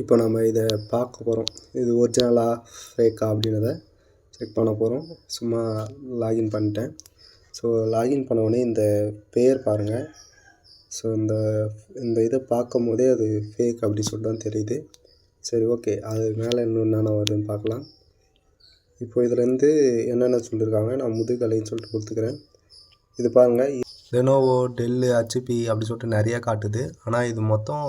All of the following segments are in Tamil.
இப்போ நம்ம இதை பார்க்க போகிறோம் இது ஒரிஜினலாக ஃபேக்கா அப்படின்றத செக் பண்ண போகிறோம் சும்மா லாகின் பண்ணிட்டேன். ஸோ லாகின் பண்ண உடனே இந்த பேர் பாருங்கள் ஸோ இந்த இந்த இதை பார்க்கும் போதே அது ஃபேக் அப்படி சொல்லிட்டு தான் தெரியுது. சரி ஓகே அது மேலே இன்னும் என்னென்ன வருதுன்னு பார்க்கலாம். இப்போ இதுலேருந்து என்னென்ன சொல்லியிருக்காங்க நான் முதுகலைன்னு சொல்லிட்டு கொடுத்துக்கிறேன். இது பாருங்கள் லெனோவோ டெல்லு ஹச்பி அப்படி சொல்லிட்டு நிறையா காட்டுது. ஆனால் இது மொத்தம்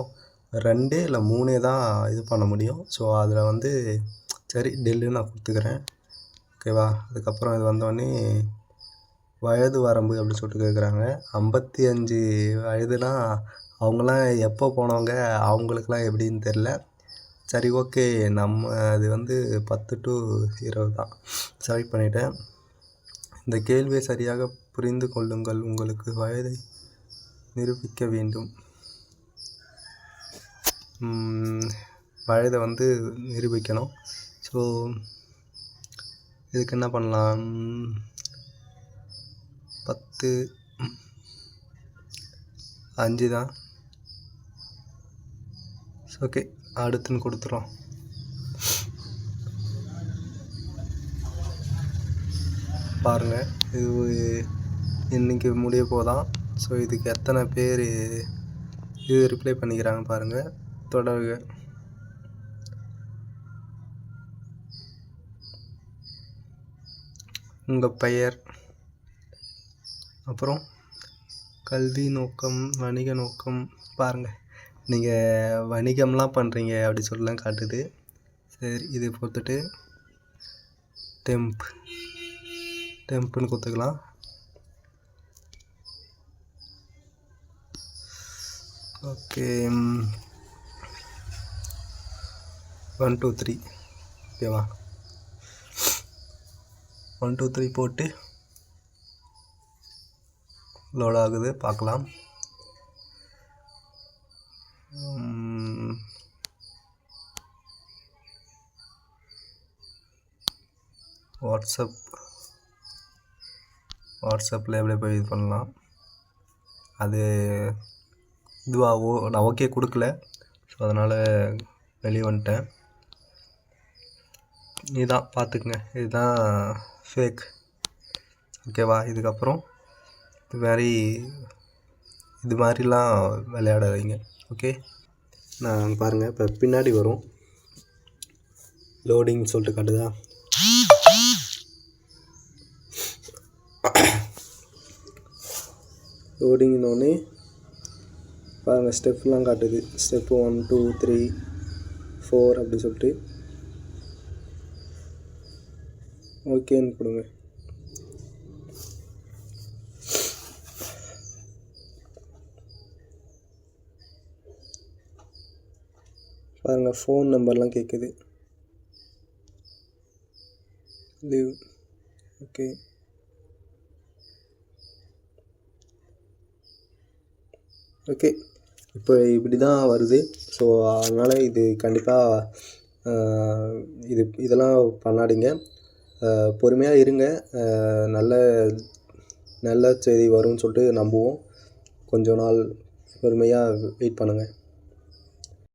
ரெண்டு இல்லை மூணே தான் இது பண்ண முடியும். ஸோ அதில் வந்து சரி டெல்லு நான் கொடுத்துக்கிறேன். ஓகேவா அதுக்கப்புறம் இது வந்தோடனே வயது வரம்பு அப்படின்னு சொல்லிட்டு கேட்குறாங்க ஐம்பத்தி அஞ்சு வயதுனா அவங்களாம் எப்போ போனவங்க அவங்களுக்குலாம் எப்படின்னு தெரில சரி ஓகே நம்ம அது வந்து பத்து டு இருபது தான். செலக்ட் பண்ணிவிட்டேன் இந்த கேள்வியை சரியாக புரிந்து கொள்ளுங்கள். உங்களுக்கு வயதை நிரூபிக்க வேண்டும். வயதை வந்து நிரூபிக்கணும். ஸோ இதுக்கு என்ன பண்ணலாம்? பத்து அஞ்சு தான். ஓகே அடுத்துன்னு கொடுத்துறோம். பாருங்கள் இது இன்றைக்கி முடிய போதான் ஸோ இதுக்கு எத்தனை பேர் இது ரிப்ளை பண்ணிக்கிறாங்க பாருங்கள் தொடர்க. உங்கள் பெயர்? அப்புறம் கல்வி நோக்கம் வணிக நோக்கம் பாருங்கள் நீங்கள் வணிகம்லாம் பண்ணுறீங்க அப்படி சொல்லலாம் காட்டுது. சரி இது பொறுத்துட்டு டெம்ப் டெம்ப்னு கொடுத்துக்கலாம். ஓகே ஒன் டூ த்ரீ ஓகேவா ஒன் டூ த்ரீ போட்டு லோட் ஆகுது பார்க்கலாம். வாட்ஸ்அப் வாட்ஸ்அப்பில் எப்படி போய் இது பண்ணலாம். அது இதுவாகவோ நான் ஓகே கொடுக்கல. ஸோ அதனால் வெளியே வந்துட்டேன். இதுதான் பார்த்துக்குங்க. இதுதான் ஃபேக் ஓகேவா இதுக்கப்புறம் இது மாதிரி இது மாதிரிலாம் விளையாடாதீங்க. ஓகே நான் பாருங்கள் இப்போ பின்னாடி வரும். லோடிங் சொல்லிட்டு காட்டுதா? லோடிங்னோடனே பாருங்கள் ஸ்டெப்லாம் காட்டுது. Step one two three four அப்படி சொல்லிட்டு. ஓகேன்னு கொடுங்க. பாருங்கள் ஃபோன் நம்பர்லாம் கேட்குது லீவ் ஓகே ஓகே இப்போ இப்படி தான் வருது. ஸோ அதனால் இது கண்டிப்பாக இது இதெல்லாம் பண்ணாடிங்க பொறுமையாக இருங்க. நல்ல நல்ல செய்தி வரும்னு சொல்லிட்டு நம்புவோம். கொஞ்ச நாள் பொறுமையாக வெயிட் பண்ணுங்கள்